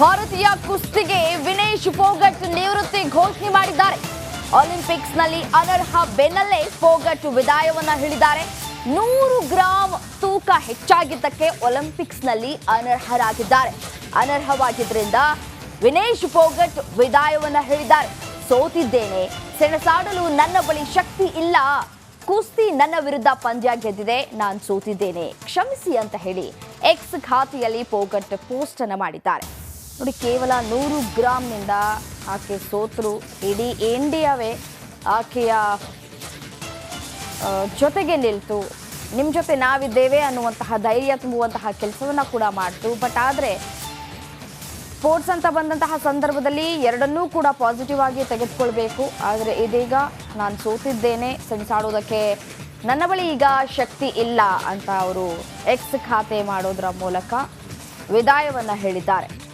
ಭಾರತೀಯ ಕುಸ್ತಿಗೆ ವಿನೇಶ್ ಫೋಗಟ್ ನಿವೃತ್ತಿ ಘೋಷಣೆ ಮಾಡಿದ್ದಾರೆ. ಒಲಿಂಪಿಕ್ಸ್ನಲ್ಲಿ ಅನರ್ಹ ಬೆನ್ನಲ್ಲೇ ಫೋಗಟ್ ವಿದಾಯವನ್ನ ಹೇಳಿದ್ದಾರೆ. ನೂರು ಗ್ರಾಂ ತೂಕ ಹೆಚ್ಚಾಗಿದ್ದಕ್ಕೆ ಒಲಿಂಪಿಕ್ಸ್ನಲ್ಲಿ ಅನರ್ಹರಾಗಿದ್ದಾರೆ. ಅನರ್ಹವಾಗಿದ್ದರಿಂದ ವಿನೇಶ್ ಫೋಗಟ್ ವಿದಾಯವನ್ನ ಹೇಳಿದ್ದಾರೆ. ಸೋತಿದ್ದೇನೆ, ಸೆಣಸಾಡಲು ನನ್ನ ಬಳಿ ಶಕ್ತಿ ಇಲ್ಲ. ಕುಸ್ತಿ ನನ್ನ ವಿರುದ್ಧ ಪಂದ್ಯ ಗೆದ್ದಿದೆ, ನಾನು ಸೋತಿದ್ದೇನೆ. ಕ್ಷಮಿಸಿ ಅಂತ ಹೇಳಿ ಎಕ್ಸ್ ಖಾತೆಯಲ್ಲಿ ಪೋಗಟ್ ಪೋಸ್ಟ್ ಅನ್ನು ಮಾಡಿದ್ದಾರೆ. ನೋಡಿ, ಕೇವಲ ನೂರು ಗ್ರಾಮ್ನಿಂದ ಆಕೆ ಸೋತರು. ಇಡೀ ಇಂಡಿಯಾವೇ ಆಕೆಯ ಜೊತೆಗೆ ನಿಲ್ತು. ನಿಮ್ಮ ಜೊತೆ ನಾವಿದ್ದೇವೆ ಅನ್ನುವಂತಹ ಧೈರ್ಯ ತುಂಬುವಂತಹ ಕೆಲಸವನ್ನು ಕೂಡ ಮಾಡ್ತು. ಬಟ್ ಆದರೆ, ಸ್ಪೋರ್ಟ್ಸ್ ಅಂತ ಬಂದಂತಹ ಸಂದರ್ಭದಲ್ಲಿ ಎರಡನ್ನೂ ಕೂಡ ಪಾಸಿಟಿವ್ ಆಗಿ ತೆಗೆದುಕೊಳ್ಬೇಕು. ಆದರೆ ಇದೀಗ ನಾನು ಸೋತಿದ್ದೇನೆ. ಸೆಣಸಾಡೋದಕ್ಕೆ ನನ್ನ ಬಳಿ ಈಗ ಶಕ್ತಿ ಇಲ್ಲ ಅಂತ ಅವರು ಎಕ್ಸ್ ಖಾತೆ ಮಾಡೋದ್ರ ಮೂಲಕ ವಿದಾಯವನ್ನು ಹೇಳಿದ್ದಾರೆ.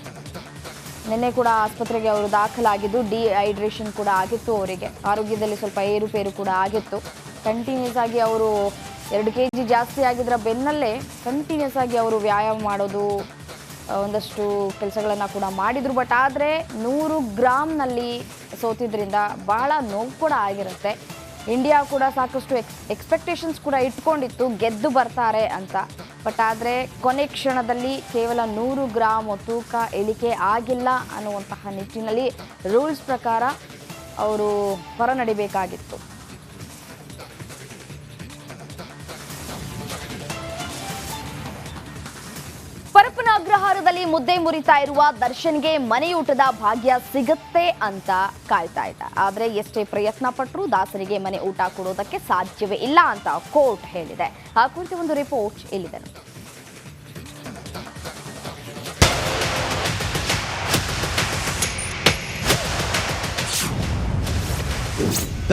ನಿನ್ನೆ ಕೂಡ ಆಸ್ಪತ್ರೆಗೆ ಅವರು ದಾಖಲಾಗಿದ್ದು, ಡಿಹೈಡ್ರೇಷನ್ ಕೂಡ ಆಗಿತ್ತು ಅವರಿಗೆ. ಆರೋಗ್ಯದಲ್ಲಿ ಸ್ವಲ್ಪ ಏರುಪೇರು ಕೂಡ ಆಗಿತ್ತು. ಕಂಟಿನ್ಯೂಸ್ ಆಗಿ ಅವರು ಎರಡು ಕೆ ಜಿ ಜಾಸ್ತಿ ಆಗಿದ್ರ ಬೆನ್ನಲ್ಲೇ ಕಂಟಿನ್ಯೂಸ್ ಆಗಿ ಅವರು ವ್ಯಾಯಾಮ ಮಾಡೋದು ಒಂದಷ್ಟು ಕೆಲಸಗಳನ್ನು ಕೂಡ ಮಾಡಿದರು. ಬಟ್ ಆದರೆ ನೂರು ಗ್ರಾಮ್ನಲ್ಲಿ ಸೋತಿದ್ರಿಂದ ಬಹಳ ನೋವು ಕೂಡ ಆಗಿರುತ್ತೆ. ಇಂಡಿಯಾ ಕೂಡ ಸಾಕಷ್ಟು ಎಕ್ಸ್, ಎಕ್ಸ್ಪೆಕ್ಟೇಷನ್ಸ್ ಕೂಡ ಇಟ್ಕೊಂಡಿತ್ತು, ಗೆದ್ದು ಬರ್ತಾರೆ ಅಂತ. ಬಟ್ ಆದರೆ ಕೊನೆ ಕ್ಷಣದಲ್ಲಿ ಕೇವಲ ನೂರು ಗ್ರಾಮ್ ತೂಕ ಇಳಿಕೆ ಆಗಿಲ್ಲ ಅನ್ನುವಂತಹ ನಿಟ್ಟಿನಲ್ಲಿ ರೂಲ್ಸ್ ಪ್ರಕಾರ ಅವರು ಹೊರ ನಡಿಬೇಕಾಗಿತ್ತು. ಪರಪ್ಪನ ಮುದ್ದೆ ಮುರಿತಾ ಇರುವ ದರ್ಶನ್ಗೆ ಮನೆಯೂಟದ ಭಾಗ್ಯ ಸಿಗುತ್ತೆ ಅಂತ ಕಾಯ್ತಾ ಇದ್ದ. ಆದ್ರೆ ಎಷ್ಟೇ ಪ್ರಯತ್ನ ಪಟ್ಟರೂ ದಾಸರಿಗೆ ಮನೆ ಊಟ ಕೊಡೋದಕ್ಕೆ ಸಾಧ್ಯವೇ ಇಲ್ಲ ಅಂತ ಕೋರ್ಟ್ ಹೇಳಿದೆ. ಆ ಕುರಿತು ಒಂದು ರಿಪೋರ್ಟ್ ಇಲ್ಲಿದೆ.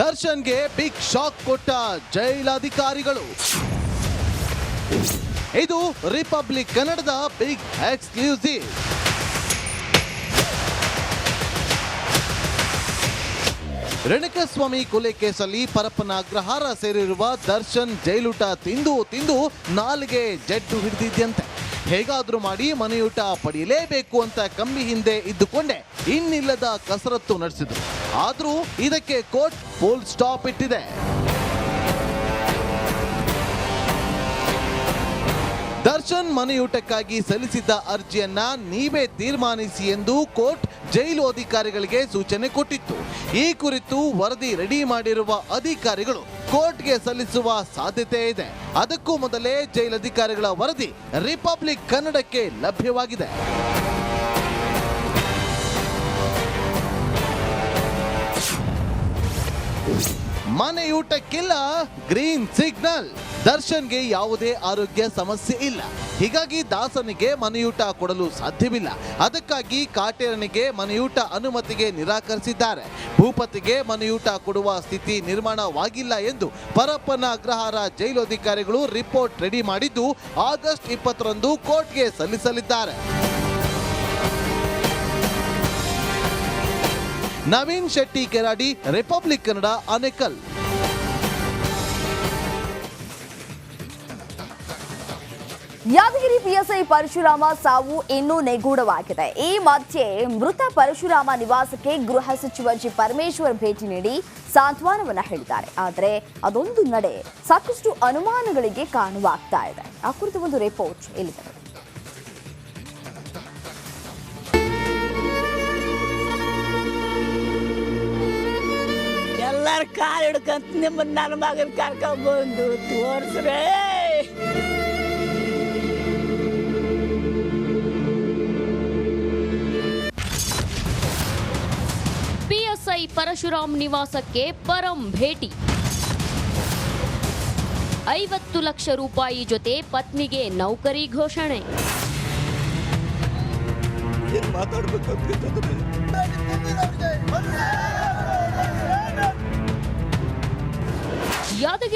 ದರ್ಶನ್ಗೆ ಬಿಗ್ ಶಾಕ್ ಕೊಟ್ಟ ಜೈಲಾಧಿಕಾರಿಗಳು ಇದು ರಿಪಬ್ಲಿಕ್ ಕನ್ನಡದ ಬಿಗ್ ಎಕ್ಸ್ಕ್ಲೂಸಿವ್ ರೇಣುಕಸ್ವಾಮಿ ಕೊಲೆ ಕೇಸಲ್ಲಿ ಪರಪ್ಪನ ಅಗ್ರಹಾರ ಸೇರಿರುವ ದರ್ಶನ್ ಜೈಲೂಟ ತಿಂದು ತಿಂದು ನಾಲ್ಗೆ ಜಡ್ಡು ಹಿಡಿದಿದ್ಯಂತೆ. ಹೇಗಾದರೂ ಮಾಡಿ ಮನೆಯೂಟ ಪಡೆಯಲೇಬೇಕು ಅಂತ ಕಂಬಿ ಹಿಂದೆ ಇದ್ದುಕೊಂಡೆ. ಇನ್ನಿಲ್ಲದ ಕಸರತ್ತು ನಡೆಸಿದ್ರು. ಆದರೂ ಇದಕ್ಕೆ ಕೋರ್ಟ್ ಫುಲ್ ಸ್ಟಾಪ್ ಇಟ್ಟಿದೆ. ದರ್ಶನ್ ಮನೆಯೂಟಕ್ಕಾಗಿ ಸಲ್ಲಿಸಿದ್ದ ಅರ್ಜಿಯನ್ನ ನೀವೇ ತೀರ್ಮಾನಿಸಿ ಎಂದು ಕೋರ್ಟ್ ಜೈಲು ಅಧಿಕಾರಿಗಳಿಗೆ ಸೂಚನೆ ಕೊಟ್ಟಿತ್ತು. ಈ ಕುರಿತು ವರದಿ ರೆಡಿ ಮಾಡಿರುವ ಅಧಿಕಾರಿಗಳು ಕೋರ್ಟ್ಗೆ ಸಲ್ಲಿಸುವ ಸಾಧ್ಯತೆ ಇದೆ. ಅದಕ್ಕೂ ಮೊದಲೇ ಜೈಲಧಿಕಾರಿಗಳ ವರದಿ ರಿಪಬ್ಲಿಕ್ ಕನ್ನಡಕ್ಕೆ ಲಭ್ಯವಾಗಿದೆ. ಮನೆಯೂಟಕ್ಕಿಲ್ಲ, ಗ್ರೀನ್ ಸಿಗ್ನಲ್. ದರ್ಶನ್ಗೆ ಯಾವುದೇ ಆರೋಗ್ಯ ಸಮಸ್ಯೆ ಇಲ್ಲ. ಹೀಗಾಗಿ ದಾಸನಿಗೆ ಮನೆಯೂಟ ಕೊಡಲು ಸಾಧ್ಯವಿಲ್ಲ. ಅದಕ್ಕಾಗಿ ಕಾಟೇರನಿಗೆ ಮನೆಯೂಟ ಅನುಮತಿಗೆ ನಿರಾಕರಿಸಿದ್ದಾರೆ. ಭೂಪತಿಗೆ ಮನೆಯೂಟ ಕೊಡುವ ಸ್ಥಿತಿ ನಿರ್ಮಾಣವಾಗಿಲ್ಲ ಎಂದು ಪರಪ್ಪನ ಅಗ್ರಹಾರ ಜೈಲು ಅಧಿಕಾರಿಗಳು ರಿಪೋರ್ಟ್ ರೆಡಿ ಮಾಡಿದ್ದು ಆಗಸ್ಟ್ ಇಪ್ಪತ್ತರಂದು ಕೋರ್ಟ್ಗೆ ಸಲ್ಲಿಸಲಿದ್ದಾರೆ. ನವೀನ್ ಶೆಟ್ಟಿ ಕೆರಾಡಿ, ರಿಪಬ್ಲಿಕ್ ಕನ್ನಡ ಅನೆಕಲ್ ಯಾದಗಿರಿ ಪಿಎಸ್ಐ ಪರಶುರಾಮ ಸಾವು ಇನ್ನೂ ನಿಗೂಢವಾಗಿದೆ. ಈ ಮಧ್ಯೆ ಮೃತ ಪರಶುರಾಮ ನಿವಾಸಕ್ಕೆ ಗೃಹ ಸಚಿವ ಜಿ. ಪರಮೇಶ್ವರ್ ಭೇಟಿ ನೀಡಿ ಸಾಂತ್ವನವನ್ನ ಹೇಳಿದ್ದಾರೆ. ಆದರೆ ಅದೊಂದು ನಡೆ ಸಾಕಷ್ಟು ಅನುಮಾನಗಳಿಗೆ ಕಾರಣವಾಗ್ತಾ ಇದೆ. ಆ ಕುರಿತು ಒಂದು ರಿಪೋರ್ಟ್ ಇಲ್ಲಿದೆ. ಎಲ್ಲರ ಕಾಲ್ ಹಿಡ್ಕಂತ ನಿಮ್ಮ ನನ್ನ ಮಗನ ಕರ್ಕೊಂಡ್ಬಂದು ತೋರ್ಸ್ರೆ. ಪಿಎಸ್ಐ ಪರಶುರಾಮ್ ನಿವಾಸಕ್ಕೆ ಪರಂ ಭೇಟಿ. ಐವತ್ತು ಲಕ್ಷ ರೂಪಾಯಿ ಜೊತೆ ಪತ್ನಿಗೆ ನೌಕರಿ ಘೋಷಣೆ.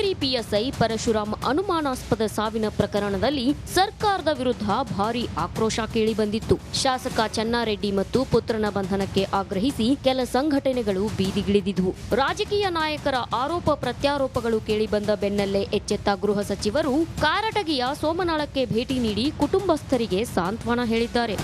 ಯಾದಗಿರಿ ಪಿಎಸ್ಐ ಪರಶುರಾಮ್ ಅನುಮಾನಾಸ್ಪದ ಸಾವಿನ ಪ್ರಕರಣದಲ್ಲಿ ಸರ್ಕಾರದ ವಿರುದ್ಧ ಭಾರಿ ಆಕ್ರೋಶ ಕೇಳಿಬಂದಿತ್ತು. ಶಾಸಕ ಚನ್ನಾರೆಡ್ಡಿ ಮತ್ತು ಪುತ್ರನ ಬಂಧನಕ್ಕೆ ಆಗ್ರಹಿಸಿ ಕೆಲ ಸಂಘಟನೆಗಳು ಬೀದಿಗಿಳಿದಿದ್ವು. ರಾಜಕೀಯ ನಾಯಕರ ಆರೋಪ ಪ್ರತ್ಯಾರೋಪಗಳು ಕೇಳಿಬಂದ ಬೆನ್ನಲ್ಲೇ ಎಚ್ಚೆತ್ತ ಗೃಹ ಸಚಿವರು, ಕಾರಟಗಿಯ ಸೋಮನಾಳಕ್ಕೆ ಭೇಟಿ ನೀಡಿ ಕುಟುಂಬಸ್ಥರಿಗೆ ಸಾಂತ್ವನ ಹೇಳಿದ್ದಾರೆ.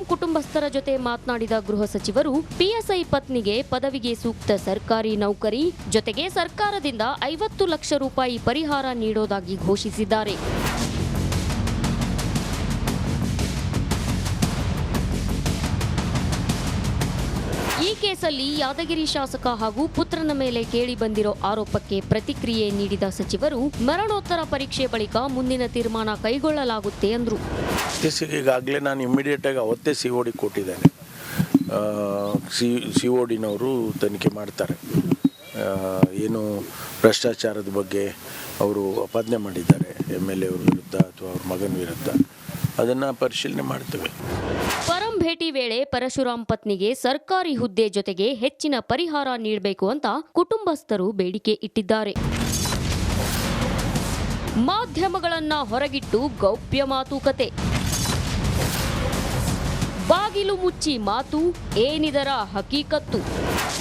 ಕುಟುಂಬಸ್ಥರ ಜೊತೆ ಮಾತನಾಡಿದ ಗೃಹ ಸಚಿವರು, ಪಿಎಸ್ಐ ಪತ್ನಿಗೆ ಪದವಿಗೆ ಸೂಕ್ತ ಸರ್ಕಾರಿ ನೌಕರಿ, ಜೊತೆಗೆ ಸರ್ಕಾರದಿಂದ ಐವತ್ತು ಲಕ್ಷ ರೂಪಾಯಿ ಪರಿಹಾರ ನೀಡೋದಾಗಿ ಘೋಷಿಸಿದ್ದಾರೆ. ಕೇಸಲ್ಲಿ ಯಾದಗಿರಿ ಶಾಸಕ ಹಾಗೂ ಪುತ್ರನ ಮೇಲೆ ಕೇಳಿ ಬಂದಿರೋ ಆರೋಪಕ್ಕೆ ಪ್ರತಿಕ್ರಿಯೆ ನೀಡಿದ ಸಚಿವರು, ಮರಣೋತ್ತರ ಪರೀಕ್ಷೆ ಬಳಿಕ ಮುಂದಿನ ತೀರ್ಮಾನ ಕೈಗೊಳ್ಳಲಾಗುತ್ತೆ ಎಂದರು ಈಗಾಗಲೇ ನಾನು ಇಮ್ಮಿಡಿಯೇಟಾಗಿ ಅವತ್ತೇ ಸಿ ಡಿ ಕೊಟ್ಟಿದ್ದೇನೆ. ಸಿ ಸಿ ಡಿನವರು ತನಿಖೆ ಮಾಡ್ತಾರೆ. ಏನು ಭ್ರಷ್ಟಾಚಾರದ ಬಗ್ಗೆ ಅವರು ಅಪಾದನೆ ಮಾಡಿದ್ದಾರೆ. ಎಂ ಎಲ್ ಎ ವಿರುದ್ಧ ಅಥವಾ ಅವ್ರ ಮಗನ ವಿರುದ್ಧ. ಅದನ್ನು ಪರಿಶೀಲನೆ ಮಾಡ್ತೇವೆ. ಭೇಟಿ ವೇಳೆ ಪರಶುರಾಮ್ ಪತ್ನಿಗೆ ಸರ್ಕಾರಿ ಹುದ್ದೆ ಜೊತೆಗೆ ಹೆಚ್ಚಿನ ಪರಿಹಾರ ನೀಡಬೇಕು ಅಂತ ಕುಟುಂಬಸ್ಥರು ಬೇಡಿಕೆ ಇಟ್ಟಿದ್ದಾರೆ. ಮಾಧ್ಯಮಗಳನ್ನ ಹೊರಗಿಟ್ಟು ಗೌಪ್ಯ ಮಾತುಕತೆ ಬಾಗಿಲು ಮುಚ್ಚಿ ಮಾತು ಏನಿದರ ಹಕೀಕತ್ತು.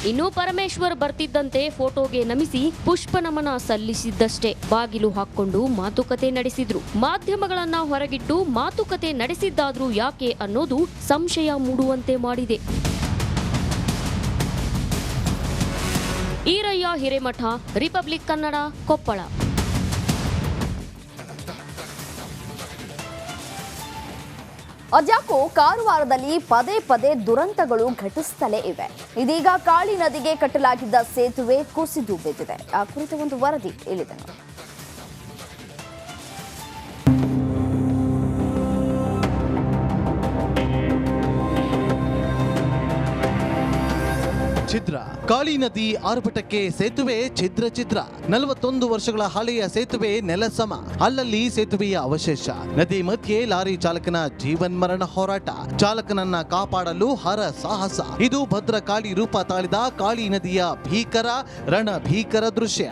ಇನ್ನು ಪರಮೇಶ್ವರ್ ಬರ್ತಿದ್ದಂತೆ ಫೋಟೋಗೆ ನಮಿಸಿ ಪುಷ್ಪ ನಮನ ಸಲ್ಲಿಸಿದ್ದಷ್ಟೇ. ಬಾಗಿಲು ಹಾಕೊಂಡು ಮಾತುಕತೆ ನಡೆಸಿದ್ರು. ಮಾಧ್ಯಮಗಳನ್ನ ಹೊರಗಿಟ್ಟು ಮಾತುಕತೆ ನಡೆಸಿದ್ದಾದ್ರೂ ಯಾಕೆ ಅನ್ನೋದು ಸಂಶಯ ಮೂಡುವಂತೆ ಮಾಡಿದೆ. ಈರಯ್ಯ ಹಿರೇಮಠ, ರಿಪಬ್ಲಿಕ್ ಕನ್ನಡ, ಕೊಪ್ಪಳ. ಅದ್ಯಾಕೋ ಕಾರವಾರದಲ್ಲಿ ಪದೇ ಪದೇ ದುರಂತಗಳು ಘಟಿಸುತ್ತಲೇ ಇವೆ. ಇದೀಗ ಕಾಳಿ ನದಿಗೆ ಕಟ್ಟಲಾಗಿದ್ದ ಸೇತುವೆ ಕುಸಿದು ಬಿದ್ದಿದೆ. ಆ ಕುರಿತು ಒಂದು ವರದಿ ಇಲ್ಲಿದೆ. ಛಿದ್ರ. ಕಾಳಿ ನದಿ ಆರ್ಭಟಕ್ಕೆ ಸೇತುವೆ ಛಿದ್ರ ಛಿದ್ರ. ನಲವತ್ತೊಂದು ವರ್ಷಗಳ ಹಳೆಯ ಸೇತುವೆ ನೆಲಸಮ ಅಲ್ಲಲ್ಲಿ ಸೇತುವೆಯ ಅವಶೇಷ. ನದಿ ಮಧ್ಯೆ ಲಾರಿ ಚಾಲಕನ ಜೀವನ್ ಮರಣ ಹೋರಾಟ. ಚಾಲಕನನ್ನ ಕಾಪಾಡಲು ಹರ ಸಾಹಸ. ಇದು ಭದ್ರಕಾಳಿ ರೂಪ ತಾಳಿದ ಕಾಳಿ ನದಿಯ ಭೀಕರ ರಣ ಭೀಕರ ದೃಶ್ಯ.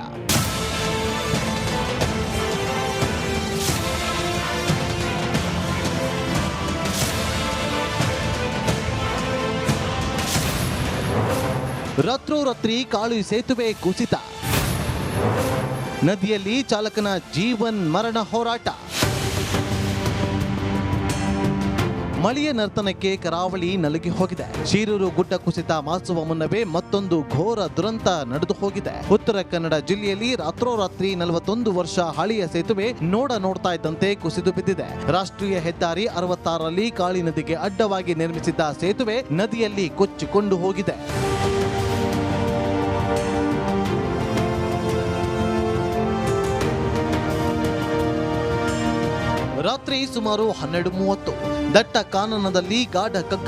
ರಾತ್ರೋರಾತ್ರಿ ಕಾಳು ಸೇತುವೆ ಕುಸಿತ. ನದಿಯಲ್ಲಿ ಚಾಲಕನ ಜೀವನ್ ಮರಣ ಹೋರಾಟ. ಮಳೆಯ ನರ್ತನಕ್ಕೆ ಕರಾವಳಿ ನಲುಗಿ ಹೋಗಿದೆ. ಶಿರೂರು ಗುಡ್ಡ ಕುಸಿತ ಮಾಸುವ ಮುನ್ನವೇ ಮತ್ತೊಂದು ಘೋರ ದುರಂತ ನಡೆದು ಹೋಗಿದೆ. ಉತ್ತರ ಕನ್ನಡ ಜಿಲ್ಲೆಯಲ್ಲಿ ರಾತ್ರೋರಾತ್ರಿ ನಲವತ್ತೊಂದು ವರ್ಷ ಹಳೆಯ ಸೇತುವೆ ನೋಡ ನೋಡ್ತಾ ಇದ್ದಂತೆ ಕುಸಿದು ಬಿದ್ದಿದೆ. ರಾಷ್ಟ್ರೀಯ ಹೆದ್ದಾರಿ ಅರವತ್ತಾರರಲ್ಲಿ ಕಾಳಿ ನದಿಗೆ ಅಡ್ಡವಾಗಿ ನಿರ್ಮಿಸಿದ್ದ ಸೇತುವೆ ನದಿಯಲ್ಲಿ ಕೊಚ್ಚಿಕೊಂಡು ಹೋಗಿದೆ. ರಾತ್ರಿ ಸುಮಾರು ಹನ್ನೆರಡು ಮೂವತ್ತು ದಟ್ಟ ಕಾನನದಲ್ಲಿ ಗಾಢ ಕಗ್ಗತ್ತ